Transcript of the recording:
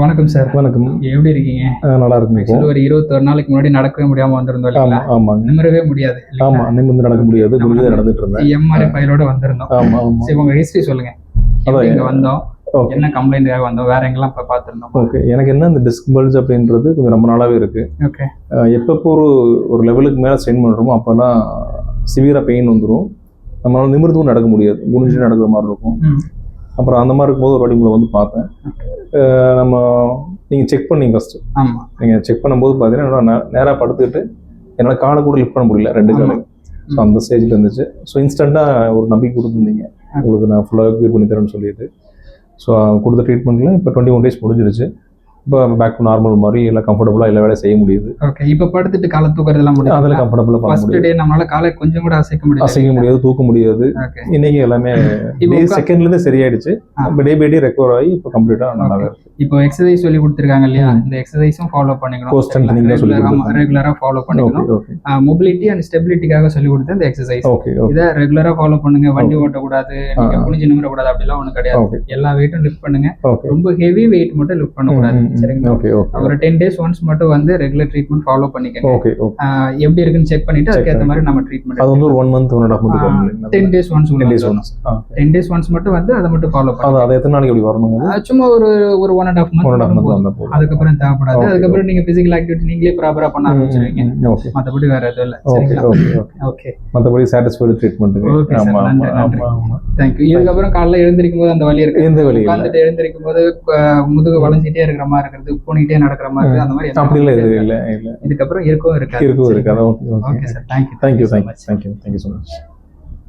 வணக்கம் சார். வணக்கம். எப்படி இருக்கீங்க? நல்லா இருக்கும் ஒரு இருபத்தொரு நாளைக்கு முன்னாடி நடக்கவே முடியாம வந்திருந்தோம் ஆமா நிமிரவே முடியாது ஆமா நிமிர்ந்து நடக்க முடியாது குனிஞ்சு நடந்துட்டு இருந்தேன். எம்ஆர்ஐ ஃபைலோட வந்திருந்தோம். ஆமா ஆமா. சரி உங்க ஹிஸ்டரி சொல்லுங்க. இங்க வந்தோம்? என்ன கம்ப்ளைண்ட்காக வந்தோம்? வேற எங்கெல்லாம் இப்ப பாத்துருந்தோம் ஓகே எனக்கு என்ன இந்த டிஸ்க் பல்ஜ் அப்படின்றது கொஞ்சம் ரொம்ப நாளாவே இருக்கு. ஓகே எப்பப்போ ஒரு ஒரு லெவலுக்கு மேலே ஸ்ட்ரெயின் பண்ணுறோமோ அப்போல்லாம் சிவியராக பெயின் வந்துடும் நம்மளால நிமிர்ந்தும் நடக்க முடியாது குனிஞ்சு நடக்கிற மாதிரி இருக்கும். அப்புறம் அந்த மாதிரி இருக்கும்போது ஒரு வாட்டி உங்களை வந்து பார்த்தேன். நம்ம நீங்கள் செக் பண்ணீங்க ஃபஸ்ட்டு ஆமா. நீங்கள் செக் பண்ணும்போது பார்த்தீங்கன்னா நேராக படுத்துக்கிட்டு என்னால் காலை கூட லிஃப்ட் பண்ண முடியல ரெண்டு. காலையும் ஸோ அந்த ஸ்டேஜில் இருந்துச்சு. ஸோ இன்ஸ்டண்ட்டாக ஒரு நம்பிக்கை கொடுத்துருந்தீங்க. உங்களுக்கு நான் ஃபுல்லாக க்யூர் பண்ணி தரேன்னு சொல்லிட்டு. ஸோ கொடுத்த ட்ரீட்மெண்ட்டில் இப்போ டுவெண்ட்டி ஒன் டேஸ் முடிஞ்சிருச்சு. இப்போ பேக் டு நார்மல் மாதிரி எல்லாம் கம்ஃபர்டபுளாக எல்லா வேலையும் செய்ய முடியுது. ஓகே இப்ப படுத்துட்டு காலை தூக்குறதெல்லாம் அதில் முடியும் கம்ஃபர்டபுளாக பண்ண முடியும் டே நம்மளால காலை கொஞ்சம் கூட அசைக்க முடியாது அசைக்க முடியாது தூக்க முடியாது. இன்னைக்கு எல்லாமே செகண்ட்லேருந்து சரியாயிடுச்சு. இப்போ டே பை டே ரெக்கவர் ஆகி இப்போ கம்ப்ளீட்டாக இருக்கு. இப்போ எக்ஸசைஸ் சொல்லி கொடுத்துருக்காங்க இல்லையா. இந்த எக்ஸசைஸும் ஃபாலோ பண்ணிக்கணும். Core strengthening தான் சொல்லி கொடுத்திருக்காங்க. ரெகுலரா ஃபாலோ பண்ணிக்கணும். மொபிலிட்டி அண்ட் ஸ்டெபிலிட்டிக்காக சொல்லி கொடுத்த இந்த எக்ஸசைஸ் இதை ரெகுலரா ஃபாலோ பண்ணுங்க. வண்டி ஓட்டக்கூடாது. குனிஞ்சு நிமிரக்கூடாது அப்படிலாம் ஒண்ணும் கிடையாது. எல்லா வெயிட்டும் லிஃப்ட் பண்ணுங்க. ரொம்ப ஹெவி வெயிட் மட்டும் லிஃப்ட் பண்ணக்கூடாது. சரிங்களா? ஓகே ஓகே ஒரு டென் டேஸ் ஒன்ஸ் மட்டும் வந்து ரெகுலர் ட்ரீட்மெண்ட் ஃபாலோ பண்ணிக்கங்க. Okay okay. எப்படி இருக்குன்னு செக் பண்ணிட்டு அதுக்கேற்ற மாதிரி நம்ம அது ட்ரீட்மெண்ட் வந்து ஒரு one month one half month வரணும் ten days once ten days once ten days once மட்டும் வந்து அதை மட்டும் ஃபாலோ அது பண்ணுங்க அது எத்தனை நாளைக்கு அப்படி வரணுங்க? ஆஹ் சும்மா ஒரு ஒரு one and half one and half month month போதும். அதுக்கப்புறம் தேவைப்படாது. அதுக்கப்புறம் நீங்க பிசிக்கல் ஆக்டிவிட்டி நீங்களே ப்ராப்பரா பண்ண ஆரம்பிச்சிருவீங்க. ஓகே மத்தபடி வேற எதுவும் இல்லை. ஓகே ஓகே ஓகே ஓகே மற்றபடி சாட்டிஸ்ஃபைடு ஆமா நன்றி. ஆமா ஆமா. தேங்க்யூ இதுக்கப்புறம் காலைல எழுந்திருக்கும் போது அந்த வலி இருக்கு எந்த வழி உட்காந்துட்டு எழுந்திருக்கும் போது முதுகு வளைஞ்சிட்டே இருக்கிற மாதிரி இருக்கிறது போனிட்டே நடக்கிற மாதிரி இருக்கு அந்த மாதிரி அப்படி இல்லை இது இல்லை இல்லை. இதுக்கப்புறம் இருக்கவும் இருக்காது. இருக்கும் இருக்கு அதான் okay okay. Okay sir thank you thank you thank you thank you thank you so much